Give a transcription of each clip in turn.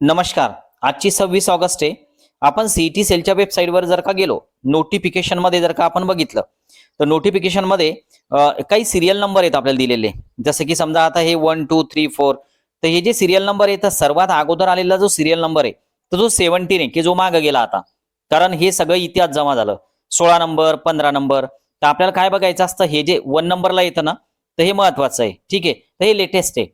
नमस्कार आजची सव्वीस ऑगस्ट आहे. आपण सीईटी सेलच्या वेबसाईटवर जर का गेलो नोटिफिकेशनमध्ये जर का आपण बघितलं तर नोटिफिकेशनमध्ये काही सिरियल नंबर आहेत आपल्याला दिलेले. जसं की समजा आता हे वन टू थ्री फोर तर हे जे सिरियल नंबर आहे तर सर्वात अगोदर आलेला जो सिरियल नंबर आहे तर जो सेव्हन्टीन आहे की जो मागे गेला आता. कारण हे सगळं इतिहास जमा झालं. सोळा नंबर पंधरा नंबर तर आपल्याला काय बघायचं असतं हे जे वन नंबरला येतं ना तर हे महत्वाचं आहे. ठीक आहे? तर हे लेटेस्ट आहे.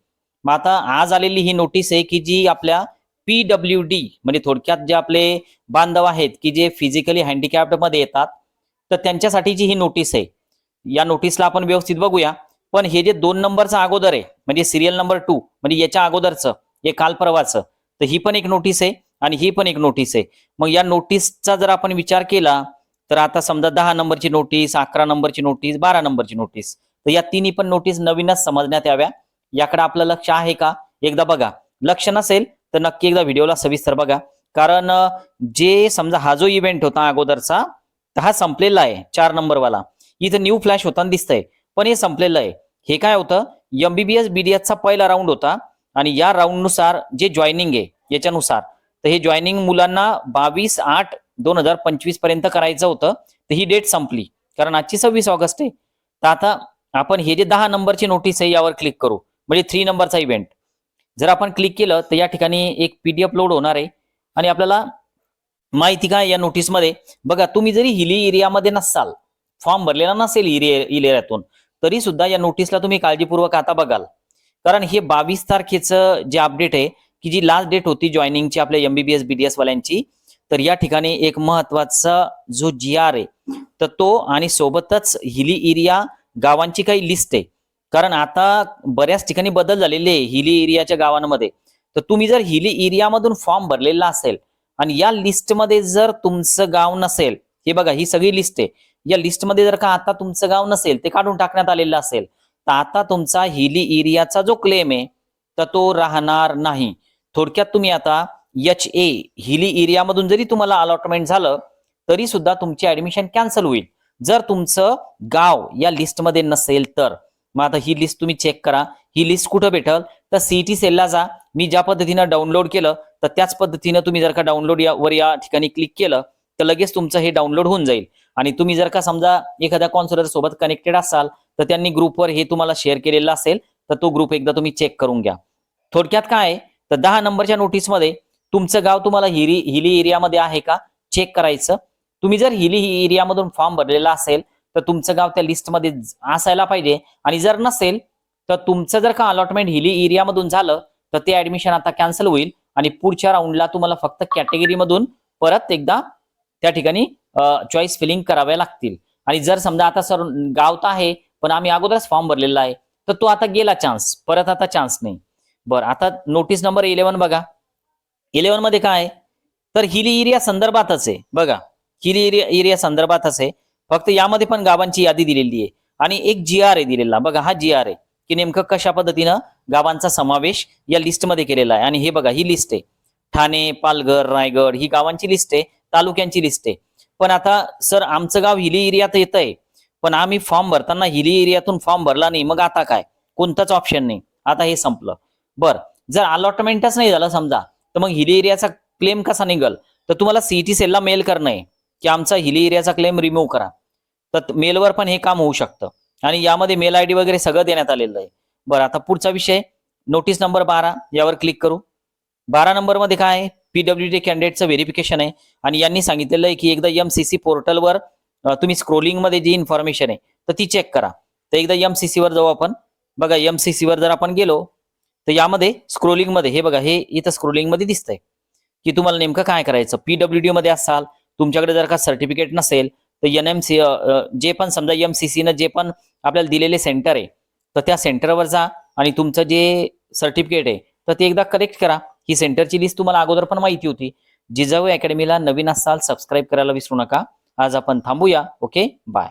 मग आता आज आलेली ही नोटीस आहे की जी आपल्या पीडब्ल्यू डी म्हणजे थोडक्यात जे आपले बांधव आहेत की जे फिजिकली हँडिकॅप्डमध्ये येतात तर त्यांच्यासाठीची ही नोटीस आहे या नोटीसला आपण व्यवस्थित बघूया. पण हे जे दोन नंबरचं अगोदर आहे म्हणजे सिरियल नंबर टू म्हणजे याच्या अगोदरचं हे काल परवाचं तर ही पण एक नोटीस आहे आणि ही पण एक नोटीस आहे. मग या नोटीसचा जर आपण विचार केला तर आता समजा दहा नंबरची नोटीस अकरा नंबरची नोटीस बारा नंबरची नोटीस तर या तिन्ही पण नोटीस नवीनच समजण्यात याव्या. याकडे आपलं लक्ष आहे का? एकदा बघा. लक्ष नसेल तर नक्की एकदा व्हिडिओला सविस्तर बघा. कारण जे समजा हा जो इव्हेंट होता अगोदरचा हा संपलेला आहे चार नंबरवाला. इथं न्यू फ्लॅश होताना दिसतंय. पण हे संपलेलं आहे. हे काय होतं? एमबीबीएस बीडीएसचा पहिला राऊंड होता. आणि या राऊंडनुसार जे जॉईनिंग आहे याच्यानुसार. तर हे जॉईनिंग मुलांना बावीस आठ दोन हजार पंचवीसपर्यंत करायचं होतं. तर ही डेट संपली. कारण आजची सव्वीस ऑगस्ट आहे. तर आता आपण हे जे दहा नंबरची नोटीस आहे यावर क्लिक करू. म्हणजे थ्री नंबरचा इव्हेंट जर आपण क्लिक केलं तर या ठिकाणी एक पीडीएफ लोड होणार आहे. आणि आपल्याला माहिती काय या नोटीसमध्ये बघा तुम्ही जरी हिली एरियामध्ये नसाल फॉर्म भरलेला नसेल हिली एरियातून तरी सुद्धा या नोटीसला तुम्ही काळजीपूर्वक आता बघाल. कारण हे बावीस तारखेचं जे अपडेट आहे की जी लास्ट डेट होती जॉईनिंगची आपल्या एमबीबीएस बीडीएस वाल्यांची तर या ठिकाणी एक महत्त्वाचा जो जी आर आहे तर तो आणि सोबतच हिली एरिया गावांची काही लिस्ट आहे. कारण आता बऱ्याच ठिकाणी बदल झालेले हिली एरियाच्या गावांमध्ये. तर तुम्ही जर हिली एरियामधून फॉर्म भरलेला असेल आणि या लिस्टमध्ये जर तुमचं गाव नसेल हे बघा ही सगळी लिस्ट आहे. या लिस्टमध्ये जर का आता तुमचं गाव नसेल ते काढून टाकण्यात आलेलं असेल तर आता तुमचा हिली एरियाचा जो क्लेम आहे तर तो राहणार नाही. थोडक्यात तुम्ही आता एच ए हिली एरियामधून जरी तुम्हाला अलॉटमेंट झालं तरी सुद्धा तुमची ऍडमिशन कॅन्सल होईल. जर तुमचं गाव या लिस्टमध्ये नसेल तर. मग आता ही लिस्ट तुम्ही चेक करा. ही लिस्ट कुठं भेटल? तर सीईटी सेलला जा. मी ज्या पद्धतीनं डाउनलोड केलं तर त्याच पद्धतीनं तुम्ही जर का डाउनलोड वर या ठिकाणी क्लिक केलं तर लगेच तुमचं हे डाउनलोड होऊन जाईल. आणि तुम्ही जर का समजा एखाद्या कॉन्सुलर सोबत कनेक्टेड असाल तर त्यांनी ग्रुपवर हे तुम्हाला शेअर केलेलं असेल तर तो ग्रुप एकदा तुम्ही चेक करून घ्या. थोडक्यात काय आहे, तर दहा नंबरच्या नोटीसमध्ये तुमचं गाव तुम्हाला हिरी हिली एरियामध्ये आहे का? चेक करायचं. तुम्ही जर हिली एरियामधून फॉर्म भरलेला असेल तर तुमचं गाव त्या लिस्टमध्ये असायला पाहिजे. आणि जर नसेल तर तुमचं जर का अलॉटमेंट हिली एरियामधून झालं तर ते ऍडमिशन आता कॅन्सल होईल. आणि पुढच्या राऊंडला तुम्हाला फक्त कॅटेगरीमधून परत एकदा त्या ठिकाणी चॉईस फिलिंग कराव्या लागतील. आणि जर समजा आता सर गाव तर आहे पण आम्ही अगोदरच फॉर्म भरलेला आहे तर तो आता गेला चान्स परत आता चान्स नाही. बरं आता नोटीस नंबर इलेव्हन बघा. इलेव्हनमध्ये काय तर हिली एरिया संदर्भातच आहे. बघा हिली एरिया एरिया संदर्भातच आहे. फक्त यामध्ये पण गावांची यादी दिलेली आहे. आणि एक जी आर आहे दिलेला बघा हा जी आर आहे की नेमकं कशा पद्धतीनं गावांचा समावेश या लिस्टमध्ये केलेला आहे. आणि हे बघा ही लिस्ट आहे. ठाणे पालघर रायगड ही गावांची लिस्ट आहे तालुक्यांची लिस्ट आहे. पण आता सर आमचं गाव हिली एरियात येत आहे पण आम्ही फॉर्म भरताना हिली एरियातून फॉर्म भरला नाही. मग आता काय? कोणताच ऑप्शन नाही. आता हे संपलं. बर जर अलॉटमेंटच नाही झालं समजा तर मग हिली एरियाचा क्लेम कसा निघल? तर तुम्हाला सीईटी सेलला मेल करणं आहे. की आमचा हिली एरियाचा क्लेम रिमूव्ह करा. तर मेलवर पण हे काम होऊ शकतं. आणि यामध्ये मेल आय डी वगैरे सगळं देण्यात आलेलं आहे. बरं आता पुढचा विषय. नोटीस नंबर बारा यावर क्लिक करू. बारा नंबरमध्ये काय आहे? पीडब्ल्यू डी कॅन्डिडेटचं व्हेरिफिकेशन आहे. आणि यांनी सांगितलेलं आहे की एकदा एम सी सी पोर्टलवर तुम्ही स्क्रोलिंगमध्ये जी इन्फॉर्मेशन आहे तर ती चेक करा. तर एकदा एम सी वर जाऊ आपण. बघा एम सी वर जर आपण गेलो तर यामध्ये स्क्रोलिंगमध्ये हे बघा हे इथं स्क्रोलिंगमध्ये दिसतंय. की तुम्हाला नेमकं काय करायचं? पीडब्ल्यू डी मध्ये असाल तुमच्याकडे जर का सर्टिफिकेट नसेल तर एन एम सी जे पण समजा एम सी सीनं जे पण आपल्याला दिलेले सेंटर आहे तर त्या सेंटरवर जा आणि तुमचं जे सर्टिफिकेट आहे तर ते एकदा कलेक्ट करा. ही सेंटरची लिस्ट तुम्हाला अगोदर पण माहिती होती. जिजाऊ अकॅडमीला नवीन असाल सबस्क्राईब करायला विसरू नका. आज आपण थांबूया. Okay bye